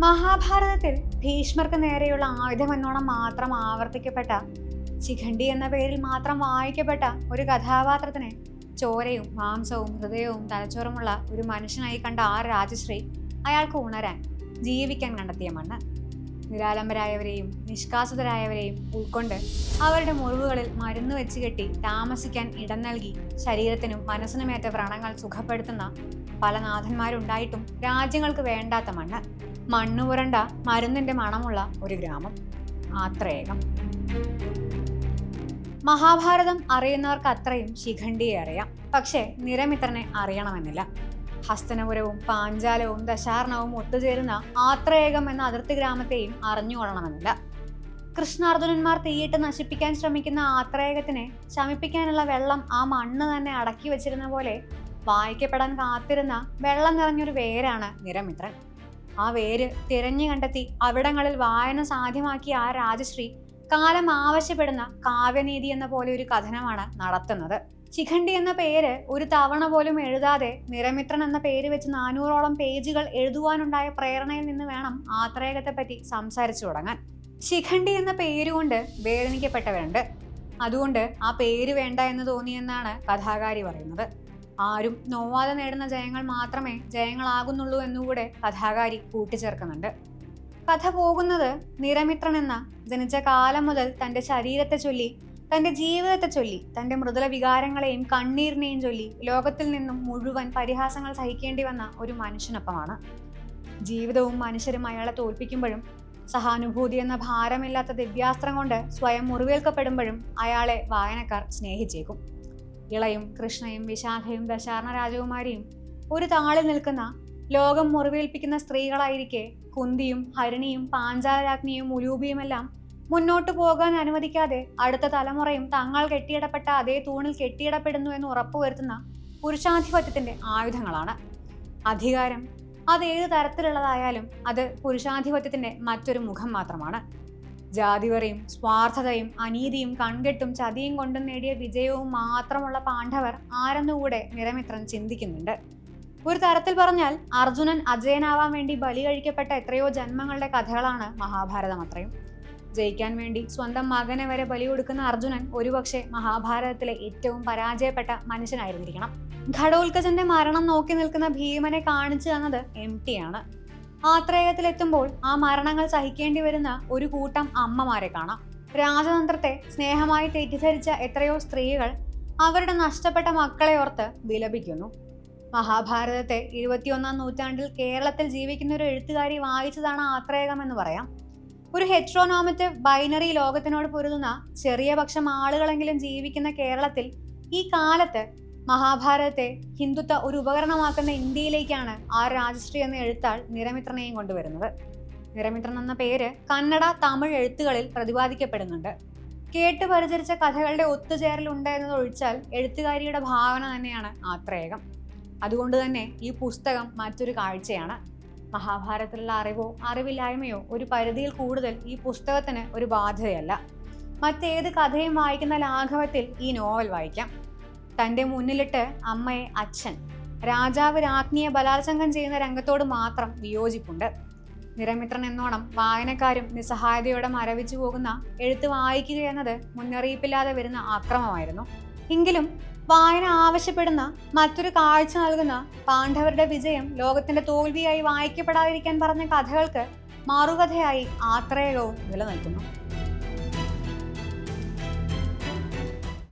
മഹാഭാരതത്തിൽ ഭീഷ്മർക്ക് നേരെയുള്ള ആയുധം എന്നോണം മാത്രം ആവർത്തിക്കപ്പെട്ട ചിഖണ്ഡി എന്ന പേരിൽ മാത്രം വായിക്കപ്പെട്ട ഒരു കഥാപാത്രത്തിന് ചോരയും മാംസവും ഹൃദയവും തലച്ചോറുമുള്ള ഒരു മനുഷ്യനായി കണ്ട ആ രാജശ്രീ അയാൾക്ക് ഉണരാൻ ജീവിക്കാൻ കണ്ടെത്തിയ മണ്ണ്. നിരാലംബരായവരെയും നിഷ്കാസിതരായവരെയും ഉൾക്കൊണ്ട് അവരുടെ മുറിവുകളിൽ മരുന്ന് വെച്ച് കെട്ടി താമസിക്കാൻ ഇടം നൽകി ശരീരത്തിനും മനസ്സിനുമേറ്റ വ്രണങ്ങൾ സുഖപ്പെടുത്തുന്ന പല നാഥന്മാരുണ്ടായിട്ടും രാജ്യങ്ങൾക്ക് വേണ്ടാത്ത മണ്ണ്. മണ്ണ് പുരണ്ട മരുന്നിന്റെ മണമുള്ള ഒരു ഗ്രാമം. ആത്രേകം. മഹാഭാരതം അറിയുന്നവർക്ക് അത്രയും ശിഖണ്ഡിയെ അറിയാം. പക്ഷേ നിരമിത്രനെ അറിയണമെന്നില്ല. ഹസ്തനപുരവും പാഞ്ചാലവും ദശാർണവും ഒത്തുചേരുന്ന ആത്രേകം എന്ന അതിർത്തി ഗ്രാമത്തെയും അറിഞ്ഞുകൊള്ളണമെന്നില്ല കൃഷ്ണാർജുനന്മാർ തീയിട്ട് നശിപ്പിക്കാൻ ശ്രമിക്കുന്ന ആത്രയേകത്തിനെ ശമിപ്പിക്കാനുള്ള വെള്ളം ആ മണ്ണ് തന്നെ അടക്കി വെച്ചിരുന്ന പോലെ വായിക്കപ്പെടാൻ കാത്തിരുന്ന വെള്ളം നിറഞ്ഞൊരു വേരാണ് നിരമിത്രൻ. ആ വേര് തിരഞ്ഞു കണ്ടെത്തി അവിടങ്ങളിൽ വായന സാധ്യമാക്കിയ ആ രാജശ്രീ കാലം ആവശ്യപ്പെടുന്ന കാവ്യനീതി എന്ന പോലെ ഒരു കഥനമാണ് നടത്തുന്നത്. ശിഖണ്ഡി എന്ന പേര് ഒരു തവണ പോലും എഴുതാതെ നിരമിത്രൻ എന്ന പേര് വെച്ച് നാനൂറോളം പേജുകൾ എഴുതുവാനുണ്ടായ പ്രേരണയിൽ നിന്ന് വേണം ആത്രേയകത്തെ പറ്റി സംസാരിച്ചു തുടങ്ങാൻ. ശിഖണ്ഡി എന്ന പേരുകൊണ്ട് വേദനിക്കപ്പെട്ടവരുണ്ട്. അതുകൊണ്ട് ആ പേര് വേണ്ട എന്ന് തോന്നിയെന്നാണ് കഥാകാരി പറയുന്നത്. ആരും നോവാതെ നേടുന്ന ജയങ്ങൾ മാത്രമേ ജയങ്ങളാകുന്നുള്ളൂ എന്നുകൂടെ കഥാകാരി കൂട്ടിച്ചേർക്കുന്നുണ്ട്. കഥ പോകുന്നത് നിരമിത്രൻ എന്ന ജനിച്ച കാലം മുതൽ തന്റെ ശരീരത്തെ ചൊല്ലി തന്റെ ജീവിതത്തെ ചൊല്ലി തന്റെ മൃദുല വികാരങ്ങളെയും കണ്ണീരിനെയും ചൊല്ലി ലോകത്തിൽ നിന്നും മുഴുവൻ പരിഹാസങ്ങൾ സഹിക്കേണ്ടി വന്ന ഒരു മനുഷ്യനൊപ്പമാണ്. ജീവിതവും മനുഷ്യരും അയാളെ തോൽപ്പിക്കുമ്പോഴും സഹാനുഭൂതി എന്ന ഭാരമില്ലാത്ത ദിവ്യാസ്ത്രം കൊണ്ട് സ്വയം മുറിവേൽക്കപ്പെടുമ്പോഴും അയാളെ വായനക്കാർ സ്നേഹിച്ചേക്കും. ഇളയും കൃഷ്ണയും വിശാഖയും ദശാർണ രാജകുമാരിയും ഒരു താളിൽ നിൽക്കുന്ന ലോകം മുറിവേൽപ്പിക്കുന്ന സ്ത്രീകളായിരിക്കെ കുന്തിയും ഹരിണിയും പാഞ്ചാലരാജ്ഞിയും ഉലൂബിയുമെല്ലാം മുന്നോട്ട് പോകാൻ അനുവദിക്കാതെ അടുത്ത തലമുറയും തങ്ങൾ കെട്ടിയിടപ്പെട്ട അതേ തൂണിൽ കെട്ടിയിടപ്പെടുന്നു എന്ന് ഉറപ്പുവരുത്തുന്ന പുരുഷാധിപത്യത്തിന്റെ ആയുധങ്ങളാണ്. അധികാരം അത് ഏത് തരത്തിലുള്ളതായാലും അത് പുരുഷാധിപത്യത്തിന്റെ മറ്റൊരു മുഖം മാത്രമാണ്. ജാതിവറയും സ്വാർത്ഥതയും അനീതിയും കൺകെട്ടും ചതിയും കൊണ്ടും നേടിയ വിജയവും മാത്രമുള്ള പാണ്ഡവർ ആരെന്നുകൂടെ നിരമിത്രൻ ചിന്തിക്കുന്നുണ്ട്. ഒരു തരത്തിൽ പറഞ്ഞാൽ അർജുനൻ അജയനാവാൻ വേണ്ടി ബലി കഴിക്കപ്പെട്ട എത്രയോ ജന്മങ്ങളുടെ കഥകളാണ് മഹാഭാരതം അത്രയും. ജയിക്കാൻ വേണ്ടി സ്വന്തം മകനെ വരെ ബലി കൊടുക്കുന്ന അർജുനൻ ഒരുപക്ഷെ മഹാഭാരതത്തിലെ ഏറ്റവും പരാജയപ്പെട്ട മനുഷ്യനായിരുന്നിരിക്കണം. ഘടോത്കജന്റെ മരണം നോക്കി നിൽക്കുന്ന ഭീമനെ കാണിച്ചു തന്നത് എം ടി ആണ്. ആത്രേയത്തിലെത്തുമ്പോൾ ആ മരണങ്ങൾ സഹിക്കേണ്ടി വരുന്ന ഒരു കൂട്ടം അമ്മമാരെ കാണാം. രാജതന്ത്രത്തെ സ്നേഹമായി തെറ്റിദ്ധരിച്ച എത്രയോ സ്ത്രീകൾ അവരുടെ നഷ്ടപ്പെട്ട മക്കളെ ഓർത്ത് വിലപിക്കുന്നു. മഹാഭാരതത്തെ ഇരുപത്തിയൊന്നാം നൂറ്റാണ്ടിൽ കേരളത്തിൽ ജീവിക്കുന്ന ഒരു എഴുത്തുകാരി വായിച്ചതാണ് ആത്രേയകം എന്ന് പറയാം. ഒരു ഹെട്രോനോമറ്റീവ് ബൈനറി ലോകത്തിനോട് പൊരുതുന്ന ചെറിയ പക്ഷം ആളുകളെങ്കിലും ജീവിക്കുന്ന കേരളത്തിൽ ഈ കാലത്ത് മഹാഭാരതത്തെ ഹിന്ദുത്വ ഒരു ഉപകരണമാക്കുന്ന ഇന്ത്യയിലേക്കാണ് ആ രാജശ്രീ എന്ന എഴുത്താൾ നിരമിത്രനെയും കൊണ്ടുവരുന്നത്. നിരമിത്രൻ എന്ന പേര് കന്നഡ തമിഴ് എഴുത്തുകളിൽ പ്രതിപാദിക്കപ്പെടുന്നുണ്ട്. കേട്ട് പരിചരിച്ച കഥകളുടെ ഒത്തുചേരലുണ്ട് എന്നതൊഴിച്ചാൽ എഴുത്തുകാരിയുടെ ഭാവന തന്നെയാണ് ആത്രേയകം അതുകൊണ്ട് തന്നെ ഈ പുസ്തകം മറ്റൊരു കാഴ്ചയാണ്. മഹാഭാരതത്തിലുള്ള അറിവോ അറിവില്ലായ്മയോ ഒരു പരിധിയിൽ കൂടുതൽ ഈ പുസ്തകത്തിന് ഒരു ബാധ്യതയല്ല. മറ്റേത് കഥയും വായിക്കുന്ന ലാഘവത്തിൽ ഈ നോവൽ വായിക്കാം. തന്റെ മുന്നിലിട്ട് അമ്മയെ അച്ഛൻ രാജാവ് രാജ്ഞിയെ ബലാത്സംഗം ചെയ്യുന്ന രംഗത്തോട് മാത്രം വിയോജിപ്പുണ്ട്. നിരമിത്രൻ എന്നോണം വായനക്കാരും നിസ്സഹായതയോടെ മരവിച്ചു പോകുന്ന എഴുത്ത് വായിക്കുക എന്നത് മുന്നറിയിപ്പില്ലാതെ വരുന്ന ആക്രമമായിരുന്നു എങ്കിലും വായന ആവശ്യപ്പെടുന്ന മറ്റൊരു കാഴ്ച നൽകുന്ന പാണ്ഡവരുടെ വിജയം ലോകത്തിന്റെ തോൽവിയായി വായിക്കപ്പെടാതിരിക്കാൻ പറഞ്ഞ കഥകൾക്ക് മാറുകഥയായി ആത്രേയകവും നിലനിൽക്കുന്നു.